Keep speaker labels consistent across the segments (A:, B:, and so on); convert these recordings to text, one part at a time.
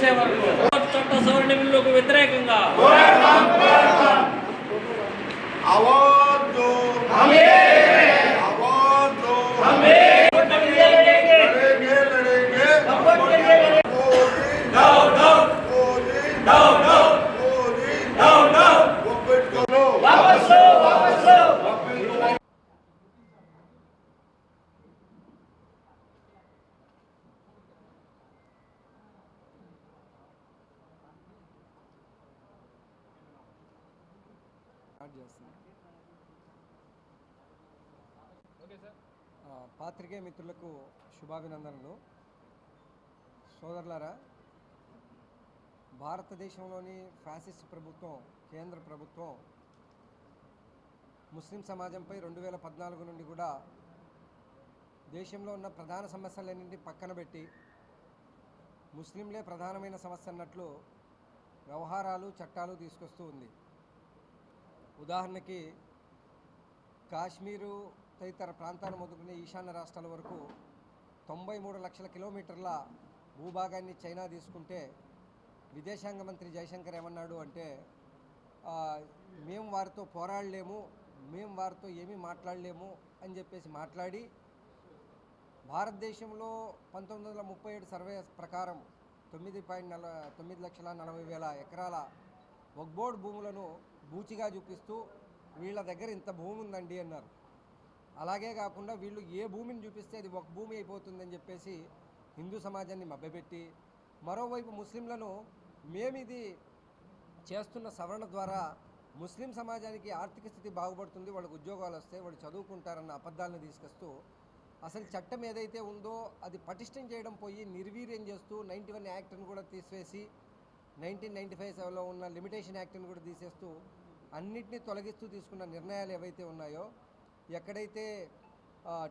A: చేసే వరకు చట్ట సవరణ బిల్లుకు వ్యతిరేకంగా
B: స్టార్ట్ చేస్తున్నాం. ఆ, పాత్రికేయ మిత్రులకు శుభాభినందనలు. సోదరులారా భారతదేశంలోని ఫ్యాసిస్ట్ ప్రభుత్వం కేంద్ర ప్రభుత్వం ముస్లిం సమాజంపై రెండు వేల పద్నాలుగు నుండి కూడా దేశంలో ఉన్న ప్రధాన సమస్యలన్నింటినీ పక్కన పెట్టి ముస్లింలే ప్రధానమైన సమస్య అన్నట్లు వ్యవహారాలు చట్టాలు తీసుకొస్తూ ఉంది. ఉదాహరణకి కాశ్మీరు తదితర ప్రాంతాన్ని మొదలుకునే ఈశాన్య రాష్ట్రాల వరకు తొంభై మూడు లక్షల కిలోమీటర్ల భూభాగాన్ని చైనా తీసుకుంటే విదేశాంగ మంత్రి జయశంకర్ ఏమన్నాడు అంటే మేము వారితో పోరాడలేము మేము వారితో ఏమీ మాట్లాడలేము అని చెప్పేసి మాట్లాడి భారతదేశంలో పంతొమ్మిది వందల ముప్పై ఏడు సర్వే ప్రకారం తొమ్మిది పాయింట్ నల తొమ్మిది లక్షల నలభై వేల ఎకరాల వగ్బోర్డ్ భూములను బూచిగా చూపిస్తూ వీళ్ళ దగ్గర ఇంత భూమి ఉందండి అన్నారు. అలాగే కాకుండా వీళ్ళు ఏ భూమిని చూపిస్తే అది ఒక భూమి అయిపోతుందని చెప్పేసి హిందూ సమాజాన్ని మభ్యపెట్టి మరోవైపు ముస్లింలను మేమిది చేస్తున్న సవరణ ద్వారా ముస్లిం సమాజానికి ఆర్థిక స్థితి బాగుపడుతుంది వాళ్ళకి ఉద్యోగాలు వస్తాయి వాళ్ళు చదువుకుంటారన్న అబద్ధాలను తీసుకొస్తూ అసలు చట్టం ఏదైతే ఉందో అది పటిష్టం చేయడం పోయి నిర్వీర్యం చేస్తూ నైంటీ వన్ యాక్ట్ని కూడా తీసివేసి నైన్టీన్ నైంటీ ఫైవ్ సెవెన్లో ఉన్న లిమిటేషన్ యాక్ట్ని కూడా తీసేస్తూ అన్నిటినీ తొలగిస్తూ తీసుకున్న నిర్ణయాలు ఏవైతే ఉన్నాయో ఎక్కడైతే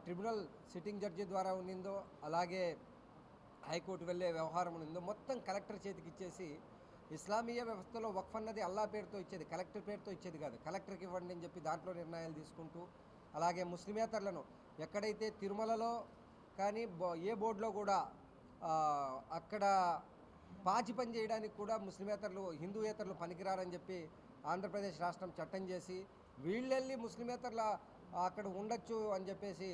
B: ట్రిబ్యునల్ సిట్టింగ్ జడ్జి ద్వారా ఉన్నిందో అలాగే హైకోర్టు వెళ్ళే వ్యవహారం ఉన్నిందో మొత్తం కలెక్టర్ చేతికి ఇచ్చేసి ఇస్లామీయ వ్యవస్థలో వక్ఫ్ అన్నది అల్లా పేరుతో ఇచ్చేది కలెక్టర్ పేరుతో ఇచ్చేది కాదు. కలెక్టర్కి ఇవ్వండి అని చెప్పి దాంట్లో నిర్ణయాలు తీసుకుంటూ అలాగే ముస్లిమేతరులను ఎక్కడైతే తిరుమలలో కానీ ఏ బోర్డులో కూడా అక్కడ పాచి పని చేయడానికి కూడా ముస్లిమేతరులు హిందూయేతరులు పనికిరారని చెప్పి ఆంధ్రప్రదేశ్ రాష్ట్రం చట్టం చేసి వీళ్ళెళ్ళి ముస్లిమేతరుల అక్కడ ఉండొచ్చు అని చెప్పేసి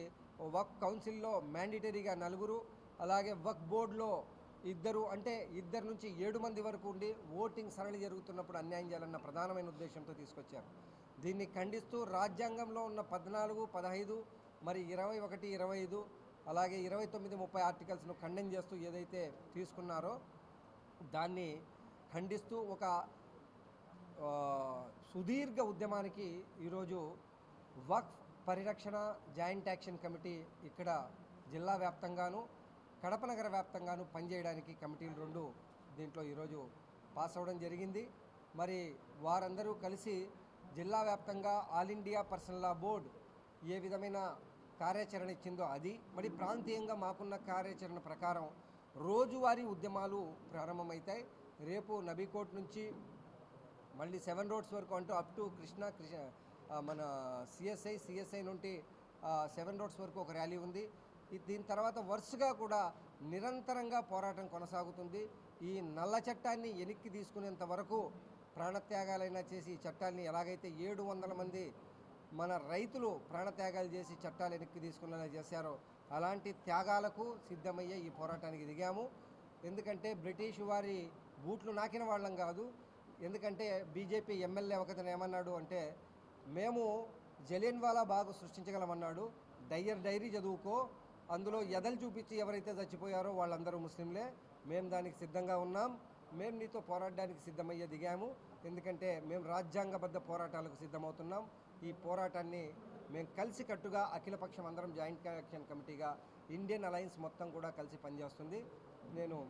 B: వక్ కౌన్సిల్లో మ్యాండిటరీగా నలుగురు అలాగే వక్ బోర్డులో ఇద్దరు అంటే ఇద్దరు నుంచి ఏడు మంది వరకు ఉండి ఓటింగ్ సరళి జరుగుతున్నప్పుడు అన్యాయం చేయాలన్న ప్రధానమైన ఉద్దేశంతో తీసుకొచ్చారు. దీన్ని ఖండిస్తూ రాజ్యాంగంలో ఉన్న పద్నాలుగు పదహైదు మరి ఇరవై ఒకటి ఇరవై ఐదు అలాగే ఇరవై తొమ్మిది ముప్పై ఆర్టికల్స్ను ఖండన చేస్తూ ఏదైతే తీసుకున్నారో దాన్ని ఖండిస్తూ ఒక సుదీర్ఘ ఉద్యమానికి ఈరోజు వక్ఫ్ పరిరక్షణ జాయింట్ యాక్షన్ కమిటీ ఇక్కడ జిల్లా వ్యాప్తంగాను కడప నగర వ్యాప్తంగాను పనిచేయడానికి కమిటీలు రెండు దీంట్లో ఈరోజు పాస్ అవ్వడం జరిగింది. మరి వారందరూ కలిసి జిల్లా వ్యాప్తంగా all India personal law board ఏ విధమైన కార్యాచరణ ఇచ్చిందో అది మరి ప్రాంతీయంగా మాకున్న కార్యాచరణ ప్రకారం రోజువారీ ఉద్యమాలు ప్రారంభమవుతాయి. రేపు నబీకోట్ నుంచి మళ్ళీ సెవెన్ రోడ్స్ వరకు అంటూ అప్ టు కృష్ణ కృష్ణ మన సిఎస్ఐ సిఎస్ఐ నుండి సెవెన్ రోడ్స్ వరకు ఒక ర్యాలీ ఉంది. దీని తర్వాత వరుసగా కూడా నిరంతరంగా పోరాటం కొనసాగుతుంది. ఈ నల్ల చట్టాన్ని వెనక్కి తీసుకునేంత వరకు ప్రాణత్యాగాలైనా చేసి ఈ చట్టాన్ని ఎలాగైతే ఏడు వందల మంది మన రైతులు ప్రాణత్యాగాలు చేసి చట్టాలు వెనక్కి తీసుకునేలా చేశారో అలాంటి త్యాగాలకు సిద్ధమయ్యే ఈ పోరాటానికి దిగాము. ఎందుకంటే బ్రిటిష్ వారి బూట్లు నాకిన వాళ్ళం కాదు. ఎందుకంటే బీజేపీ ఎమ్మెల్యే ఒకతను ఏమన్నాడు అంటే మేము జలియన్ వాలా బాగు సృష్టించగలమన్నాడు. డయ్యర్ డైరీ చదువుకో. అందులో ఎదలు చూపించి ఎవరైతే చచ్చిపోయారో వాళ్ళందరూ ముస్లింలే. మేము దానికి సిద్ధంగా ఉన్నాం. మేము నీతో పోరాడడానికి సిద్ధమయ్యే దిగాము. ఎందుకంటే మేము రాజ్యాంగబద్ధ పోరాటాలకు సిద్ధమవుతున్నాం. ఈ పోరాటాన్ని మేము కలిసికట్టుగా అఖిలపక్షం అందరం జాయింట్ యాక్షన్ కమిటీగా ఇండియన్ అలయన్స్ మొత్తం కూడా కలిసి పనిచేస్తుంది. నేను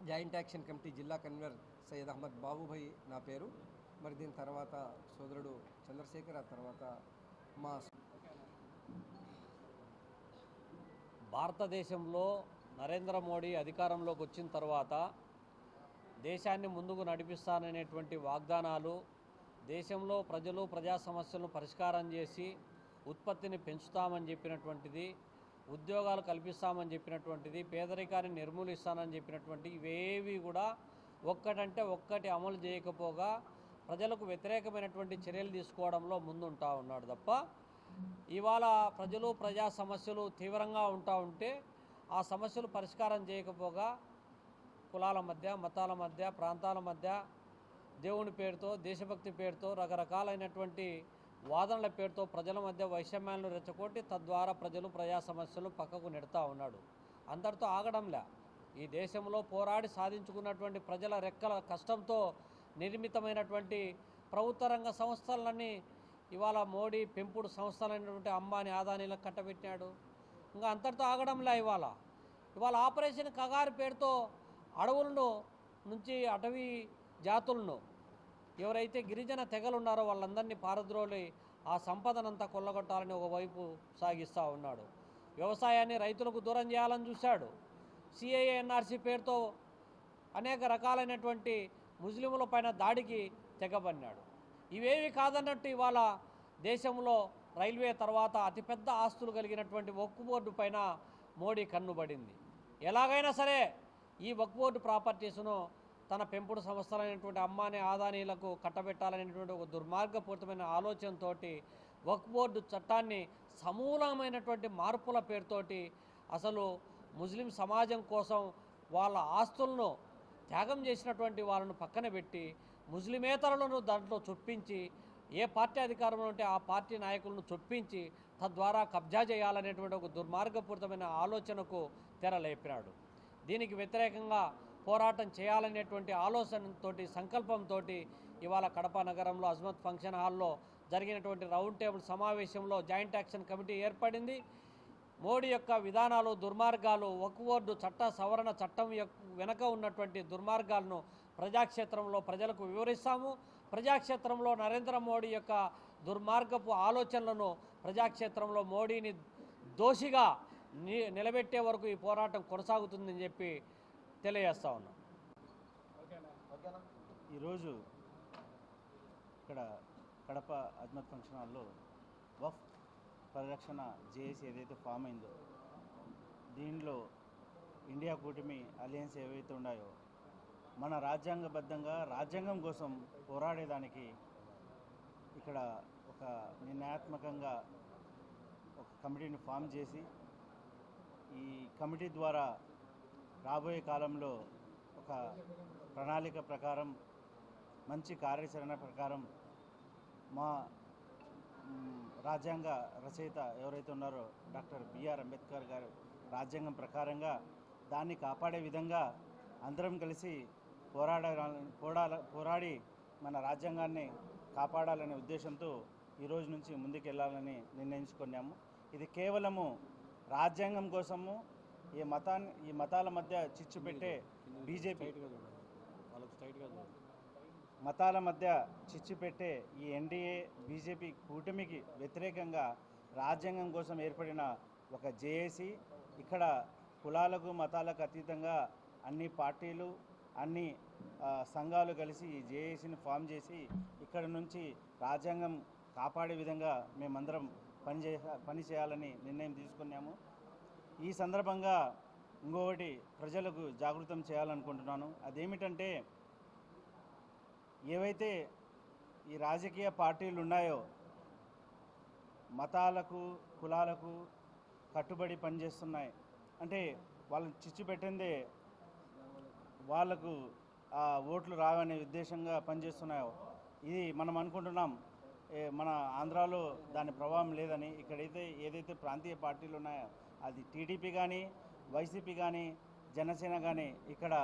B: జాయింట్ యాక్షన్ కమిటీ జిల్లా కన్వీనర్ సయ్యద్ అహ్మద్ బాబుభాయ్ నా పేరు. మరి దీని తర్వాత సోదరుడు చంద్రశేఖర్ ఆ తర్వాత మా
A: భారతదేశంలో నరేంద్ర మోడీ అధికారంలోకి వచ్చిన తర్వాత దేశాన్ని ముందుకు నడిపిస్తాననేటువంటి వాగ్దానాలు దేశంలో ప్రజలు ప్రజా సమస్యలను పరిష్కారం చేసి ఉత్పత్తిని పెంచుతామని చెప్పినటువంటిది ఉద్యోగాలు కల్పిస్తామని చెప్పినటువంటిది పేదరికాన్ని నిర్మూలిస్తానని చెప్పినటువంటి ఇవేవి కూడా ఒక్కటంటే ఒక్కటి అమలు చేయకపోగా ప్రజలకు వ్యతిరేకమైనటువంటి చర్యలు తీసుకోవడంలో ముందుంటా ఉన్నాడు తప్ప ఇవాళ ప్రజలు ప్రజా సమస్యలు తీవ్రంగా ఉంటా ఉంటే ఆ సమస్యలు పరిష్కారం చేయకపోగా కులాల మధ్య మతాల మధ్య ప్రాంతాల మధ్య దేవుని పేరుతో దేశభక్తి పేరుతో రకరకాలైనటువంటి వాదనల పేరుతో ప్రజల మధ్య వైషమ్యాలను రెచ్చగొట్టి తద్వారా ప్రజలు ప్రజా సమస్యలు పక్కకు నెడతా ఉన్నాడు. అందరితో ఆగడంలే. ఈ దేశంలో పోరాడి సాధించుకున్నటువంటి ప్రజల రెక్కల కష్టంతో నిర్మితమైనటువంటి ప్రభుత్వ రంగ సంస్థలన్నీ ఇవాళ మోడీ పెంపుడు సంస్థలైనటువంటి అంబానీ ఆదానీలకు కట్టబెట్టినాడు. ఇంకా అంతటితో ఆగడంలే ఇవాళ. ఇవాళ ఆపరేషన్ కగారు పేరుతో అడవులను నుంచి అటవీ జాతులను ఎవరైతే గిరిజన తెగలున్నారో వాళ్ళందరినీ పారద్రోలి ఆ సంపదనంతా కొల్లగొట్టాలని ఒకవైపు సాగిస్తూ ఉన్నాడు. వ్యవసాయాన్ని రైతులకు దూరం చేయాలని చూశాడు. సిఐఏ ఎన్ఆర్సీ పేరుతో అనేక రకాలైనటువంటి ముస్లింల పైన దాడికి తెగబడినాడు ఇవేవి కాదన్నట్టు ఇవాళ దేశంలో రైల్వే తర్వాత అతిపెద్ద ఆస్తులు కలిగినటువంటి వక్కు బోర్డు పైన మోడీ కన్నుబడింది. ఎలాగైనా సరే ఈ వక్ఫ్ బోర్డు ప్రాపర్టీస్ను తన పెంపుడు సంస్థలైనటువంటి అమ్మాని ఆదానీలకు కట్టబెట్టాలనేటువంటి ఒక దుర్మార్గపూరితమైన ఆలోచనతోటి వక్ఫ్ బోర్డు చట్టాన్ని సమూలమైనటువంటి మార్పుల పేరుతోటి అసలు ముస్లిం సమాజం కోసం వాళ్ళ ఆస్తులను త్యాగం చేసినటువంటి వాళ్ళను పక్కన పెట్టి ముస్లిమేతరులను దాంట్లో చొప్పించి ఏ పార్టీ అధికారంలో ఉంటే ఆ పార్టీ నాయకులను చొప్పించి తద్వారా కబ్జా చేయాలనేటువంటి ఒక దుర్మార్గపూరితమైన ఆలోచనకు తెరలేపినాడు దీనికి వ్యతిరేకంగా పోరాటం చేయాలనేటువంటి ఆలోచనతోటి సంకల్పంతో ఇవాళ కడప నగరంలో అజ్మత్ ఫంక్షన్ హాల్లో జరిగినటువంటి రౌండ్ టేబుల్ సమావేశంలో జాయింట్ యాక్షన్ కమిటీ ఏర్పడింది. మోడీ యొక్క విధానాలు దుర్మార్గాలు వక్ఫ్ చట్ట సవరణ చట్టం యొక్క వెనక ఉన్నటువంటి దుర్మార్గాలను ప్రజాక్షేత్రంలో ప్రజలకు వివరిస్తాము. ప్రజాక్షేత్రంలో నరేంద్ర మోడీ యొక్క దుర్మార్గపు ఆలోచనలను ప్రజాక్షేత్రంలో మోడీని దోషిగా ని నిలబెట్టే వరకు ఈ పోరాటం కొనసాగుతుందని చెప్పి తెలియజేస్తా ఉన్నాం.
C: ఈరోజు ఇక్కడ కడప అజ్మత్ ఫంక్షన్ హాల్లో వఫ్ పరిరక్షణ జేఏసీ ఏదైతే ఫామ్ అయిందో దీనిలో ఇండియా కూటమి అలయన్స్ ఏవైతే ఉన్నాయో మన రాజ్యాంగబద్ధంగా రాజ్యాంగం కోసం పోరాడేదానికి ఇక్కడ ఒక నిర్ణయాత్మకంగా ఒక కమిటీని ఫామ్ చేసి ఈ కమిటీ ద్వారా రాబోయే కాలంలో ఒక ప్రణాళిక ప్రకారం మంచి కార్యాచరణ ప్రకారం మా రాజ్యాంగ రచయిత ఎవరైతే ఉన్నారో డాక్టర్ బిఆర్ అంబేద్కర్ గారు రాజ్యాంగం ప్రకారంగా దాన్ని కాపాడే విధంగా అందరం కలిసి పోరాడ పోరాడ పోరాడి మన రాజ్యాంగాన్ని కాపాడాలనే ఉద్దేశంతో ఈ రోజు నుంచి ముందుకెళ్ళాలని నిర్ణయించుకున్నాము. ఇది కేవలము రాజ్యాంగం కోసము ఈ మతాన్ని ఈ మతాల మధ్య చిచ్చు పెట్టే బీజేపీ. మతాల మధ్య చిచ్చు పెట్టే ఈ ఎన్డీఏ బీజేపీ కూటమికి వ్యతిరేకంగా రాజ్యాంగం కోసం ఏర్పడిన ఒక జేఏసీ ఇక్కడ కులాలకు మతాలకు అతీతంగా అన్ని పార్టీలు అన్ని సంఘాలు కలిసి ఈ జేఏసీని ఫామ్ చేసి ఇక్కడ నుంచి రాజ్యాంగం కాపాడే విధంగా మేమందరం పనిచే పని చేయాలని నిర్ణయం తీసుకున్నాము. ఈ సందర్భంగా ఇంకొకటి ప్రజలకు జాగృతం చేయాలనుకుంటున్నాను. అదేమిటంటే ఏవైతే ఈ రాజకీయ పార్టీలు ఉన్నాయో మతాలకు కులాలకు కట్టుబడి పనిచేస్తున్నాయి. అంటే వాళ్ళని చిచ్చు పెట్టిందే వాళ్ళకు ఆ ఓట్లు రావనే ఉద్దేశంగా పనిచేస్తున్నాయో ఇది మనం అనుకుంటున్నాం. మన ఆంధ్రాలో దాని ప్రభావం లేదని ఇక్కడైతే ఏదైతే ప్రాంతీయ పార్టీలు ఉన్నాయో అది టీడీపీ కానీ వైసీపీ కానీ జనసేన కానీ ఇక్కడ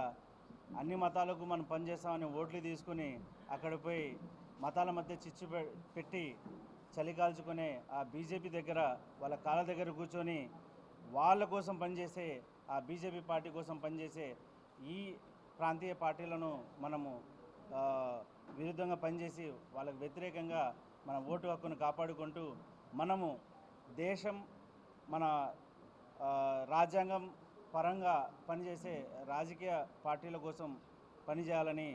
C: అన్ని మతాలకు మనం పనిచేస్తామని ఓట్లు తీసుకుని అక్కడ పోయి మతాల మధ్య చిచ్చు పెట్టి చలి కాల్చుకునే ఆ బీజేపీ దగ్గర వాళ్ళ కాళ్ళ దగ్గర కూర్చొని వాళ్ళ కోసం పనిచేసే ఆ బీజేపీ పార్టీ కోసం పనిచేసే ఈ ప్రాంతీయ పార్టీలను మనము విరుద్ధంగా పనిచేసి వాళ్ళకు వ్యతిరేకంగా మన ఓటు హక్కును కాపాడుకుంటూ మనము దేశం మన రాజ్యాంగం పరంగా పనిచేసే రాజకీయ పార్టీల కోసం పనిచేయాలని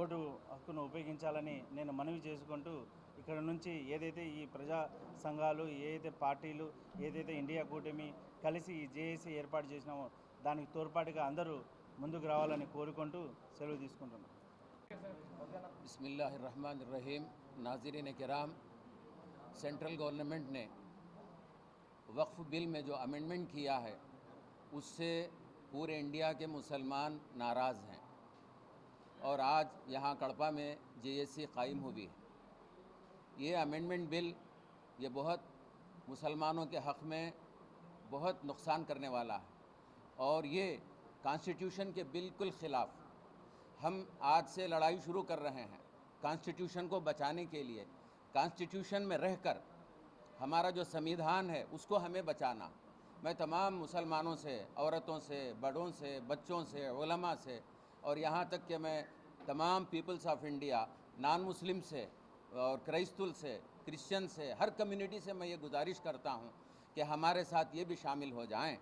C: ఓటు హక్కును ఉపయోగించాలని నేను మనవి చేసుకుంటూ ఇక్కడ నుంచి ఏదైతే ఈ ప్రజా సంఘాలు ఏదైతే పార్టీలు ఏదైతే ఇండియా కూటమి కలిసి ఈ జేఏసీ ఏర్పాటు చేసినామో దానికి తోడ్పాటుగా అందరూ ముందుకు రావాలని కోరుకుంటూ సెలవు తీసుకుంటున్నాం.
D: بسم اللہ الرحمن الرحیم۔ ناظرین کرام، سینٹرل گورنمنٹ نے وقف بل میں جو امنمنٹ کیا ہے، اس سے پورے انڈیا کے مسلمان ناراض ہیں۔ اور آج یہاں کڑپا میں جی ایس سی قائم ہوئی ہے۔ یہ امنڈمنٹ بل یہ بہت مسلمانوں کے حق میں بہت نقصان کرنے والا ہے۔ اور یہ کانسٹیٹیوشن کے بالکل خلاف ہم آج سے لڑائی شروع کر رہے ہیں کانسٹیٹیوشن کو بچانے کے لیے۔ کانسٹیٹیوشن میں رہ کر ہمارا جو سمیدھان ہے، اس کو ہمیں بچانا۔ میں تمام مسلمانوں سے، عورتوں سے، بڑوں سے، بچوں سے، علماء سے، اور یہاں تک کہ میں تمام پیپلز آف انڈیا نان مسلم سے اور کرائستل سے کرسچن سے، ہر کمیونٹی سے میں یہ گزارش کرتا ہوں کہ ہمارے ساتھ یہ بھی شامل ہو جائیں۔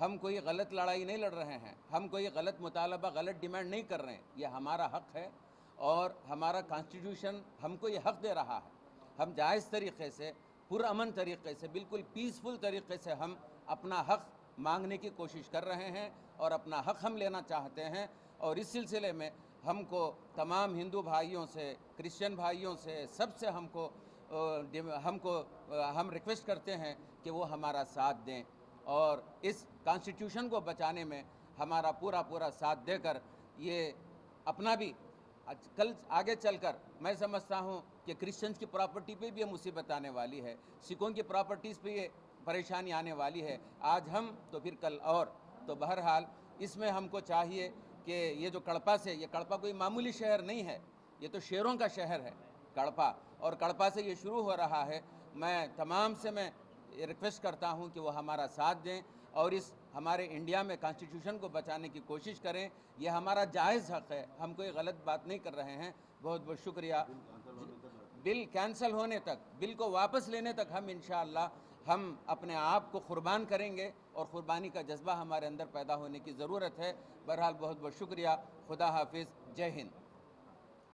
D: ہم کوئی غلط لڑائی نہیں لڑ رہے ہیں، ہم کوئی غلط مطالبہ، غلط ڈیمانڈ نہیں کر رہے ہیں۔ یہ ہمارا حق ہے اور ہمارا کانسٹیٹیوشن ہم کو یہ حق دے رہا ہے۔ ہم جائز طریقے سے، پرامن طریقے سے، بالکل پیسفل طریقے سے ہم اپنا حق مانگنے کی کوشش کر رہے ہیں اور اپنا حق ہم لینا چاہتے ہیں۔ اور اس سلسلے میں ہم کو تمام ہندو بھائیوں سے، کرسچن بھائیوں سے، سب سے ہم کو ہم کو ہم ریکویسٹ کرتے ہیں کہ وہ ہمارا ساتھ دیں۔ اور اس کانسٹیٹیوشن کو بچانے میں ہمارا پورا پورا ساتھ دے کر یہ اپنا بھی کل آگے چل کر میں سمجھتا ہوں کہ کرسچنس کی پراپرٹی پہ بھی یہ مصیبت آنے والی ہے، سکھوں کی پراپرٹیز پہ یہ پریشانی آنے والی ہے۔ آج ہم تو پھر کل اور۔ تو بہرحال اس میں ہم کو چاہیے کہ یہ جو کڑپا سے، یہ کڑپا کوئی معمولی شہر نہیں ہے، یہ تو شعروں کا شہر ہے، کڑپا۔ اور کڑپا سے یہ شروع ہو رہا ہے۔ میں تمام سے میں ریکویسٹ کرتا ہوں کہ وہ ہمارا ساتھ دیں اور اس ہمارے انڈیا میں کانسٹیٹیوشن کو بچانے کی کوشش کریں، یہ ہمارا جائز حق ہے۔ ہم کوئی غلط بات نہیں کر رہے ہیں۔ بہت بہت شکریہ۔ بل کینسل ہونے تک، بل کو واپس لینے تک ہم انشاءاللہ ہم اپنے آپ کو قربان کریں گے اور قربانی کا جذبہ ہمارے اندر پیدا ہونے کی ضرورت ہے۔ بہرحال بہت بہت شکریہ۔ خدا حافظ۔ جے ہند۔